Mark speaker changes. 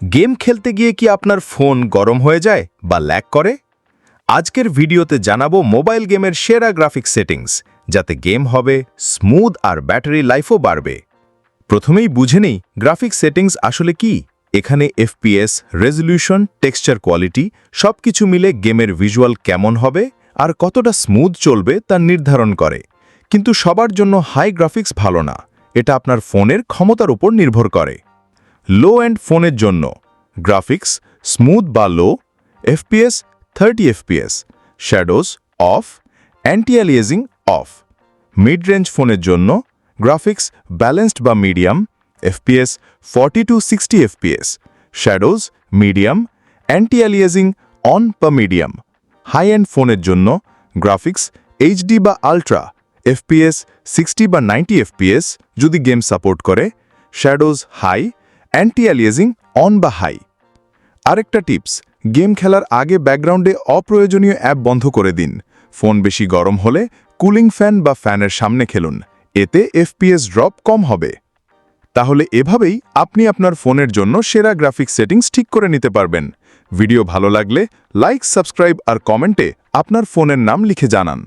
Speaker 1: Game খেলতে গিয়ে কি আপনার ফোন গরম হয়ে যায় বা ল্যাক করে? আজকের ভিডিওতে জানাব মোবাইল গেমের সেরা গ্রাফিক্স সেটিংস, যাতে গেম হবে স্মুথ আর ব্যাটারি লাইফও বাড়বে। প্রথমেই বুঝে নেই গ্রাফিক্স সেটিংস আসলে কি। এখানে এফপিএস রেজলিউশন, টেক্সচার কোয়ালিটি, সবকিছু মিলে গেমের ভিজুয়াল কেমন হবে আর কতটা স্মুথ চলবে তা নির্ধারণ করে। কিন্তু সবার জন্য হাই গ্রাফিক্স ভালো না। এটা আপনার ফোনের ক্ষমতার উপর নির্ভর করে। লো এন্ড ফোনের জন্য। গ্রাফিক্স স্মুথ বা low FPS thirty FPS shadows off anti aliasing off mid range ফোনের জন্য গ্রাফিক্স ব্যালেন্সড বা medium FPS forty to sixty FPS shadows medium anti aliasing on বা মিডিয়াম হাই এন্ড ফোনের জন্য গ্রাফিক্স এইচডি বা ultra FPS sixty বা ninety FPS যদি game support করে। Shadows high anti aliasing on বা হাই আরেকটা টিপস গেম খেলার আগে ব্যাকগ্রাউন্ডে অপ্রয়োজনীয় অ্যাপ বন্ধ করে দিন। ফোন বেশি গরম হলে কুলিং ফ্যান বা ফ্যানের সামনে খেলুন। এতে এফপিএস ড্রপ কম হবে। তাহলে এভাবেই আপনি আপনার ফোনের জন্য সেরা গ্রাফিক্স সেটিংস ঠিক করে নিতে পারবেন। ভিডিও ভালো লাগলে লাইক সাবস্ক্রাইব আর কমেন্টে আপনার ফোনের নাম লিখে জানান।